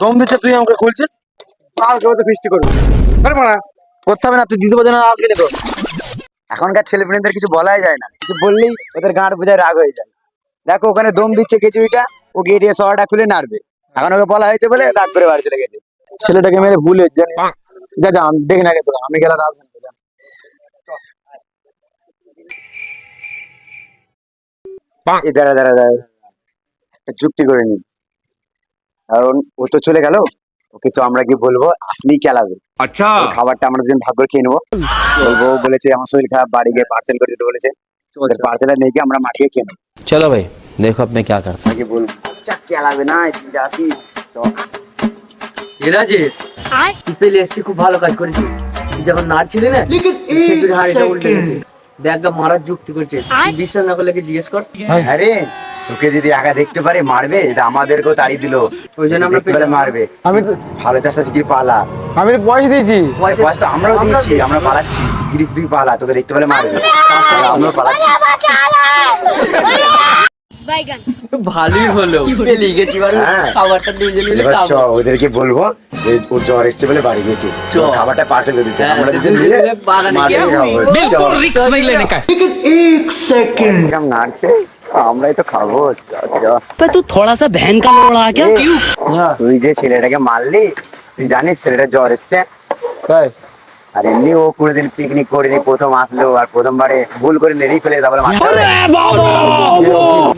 দম দিচ্ছে তুই আমাকে খুলছিস? কালকে ওদের ফিস্টি করবি। পারব না করতে হবে না তুই দিতে পারবি না আসবি না তো। এখনকার ছেলেমেয়েদের কিছু বলাই যায় না। কিছু বললেই ওদের গাঁট বোঝায় রাগ হয়ে যায়। দেখো ওখানে দম দিচ্ছে কেচুরিটা ও গিয়ে সরাটা খুলে নাড়বে। এখন ওকে বলা হয়েছে বলে রাগ করে বাড়ি চলে গেছে। ছেলেটাকে মেরে ভুলে জানি যা যা না আমি গেলে আর আসব দাঁড়া দাঁড়া দাঁড়া। যুক্তি করে নি কারণ ও তো চলে গেল ওকে তো আমরা কি বলব আসলেই খেলাবে আচ্ছা। খাবারটা আমরা দুজন ভাগ করে খেয়ে নেব। বলব বলেছে আমার শরীর খারাপ বাড়ি গিয়ে পার্সেল করে দিতে বলেছে। ওদের পার্সেল নিয়ে গিয়ে আমরা মাঠে খেয়ে নেব। চলো ভাই দেখো আপনি কে করতে আগে বলব আচ্ছা খেলাবে না এই চিন্তা আসি এ রাজেশ তুই পেলে এসছি খুব ভালো কাজ করেছিস। তুই যখন নাড়ছিলি না লিখিত খেচুরি হাড়িটা উল্টে গেছে। দেখ মারার যুক্তি করছে তুই বিশ্বাস না করলে জিজ্ঞেস কর আরে তোকে যদি একা দেখতে পারে মারবে এটা আমাদেরকেও তাড়িয়ে দিল ওই জন্য আমরা পেলে মারবে আমি তো ভালো চাষা শিখির পালা আমি তো পয়সা দিয়েছি পয়সা- তো আমরাও দিয়েছি আমরা পালাচ্ছি শিগগিরি তুই পালা তোকে দেখতে পেলে মারবে আমরাও পালাচ্ছি বাইগান ভালোই হলো পেলি গেছি মানে হ্যাঁ। খাবারটা দুজন মিলে এবার চ খাবো ওদেরকে বলবো যে ওর জ্বর এসছে বলে বাড়ি গেছে চ। ওর খাবারটা পার্সেল করে দিতে হ্যাঁ, আমরা দুজন দুজন মিলে মিলে বাগানে মাঠে গিয়ে খাবো बिल्कुल रिक्स नहीं लेने का কিরম নাড়ছে আমরাই তো খাবো চ, চ। तू थोड़ा सा बहन का लोड़ा आ गया এই, তুই যে ছেলেটাকে মারলি তুই জানিস ছেলেটা জ্বর এসছে তাই আর এমনি ও কোনোদিন পিকনিক করেনি প্রথম আসলো আর প্রথমবারে ভুল করে নেড়েই ফেলে তারপরে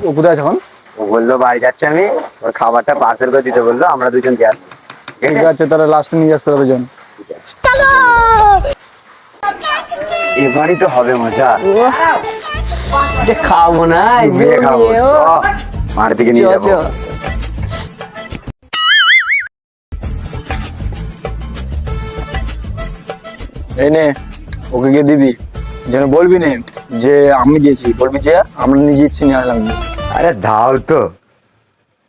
ও কোথায় এখন? ও বলল বাড়ি যাচ্ছে আমি ওর খাবারটা পার্সেল করে দিতে বলল আমরা দুজন দিয়ে আসব ঠিক আছে? তাহলে লাস্টে নিয়ে আসতে হবে জন এবারই তো হবে মজা। যে খাব না মার দিকে নিয়ে যাব। চ। এই নে ওকে গিয়ে দিবি। যেন বলবি নে যে আমি দিয়েছি। বলবি যে আমরা নিজে ইচ্ছে নিয়ে আসলাম। আরে দাও তো।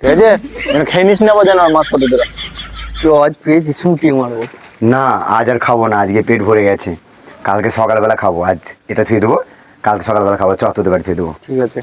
ঠিক আছে? যেন খেয়ে নিস না যেন মাছ পথে তোরা। চ, আজ পেয়েছি শুটি মারবো। না আজ আর খাব না। আজকে পেট ভরে গেছে। কালকে সকালবেলা খাব। আজ এটা ছুঁয়ে দেবো। কালকে সকালবেলা খাব। চত বাড়ি ছুঁয়ে দেবো। ঠিক আছে।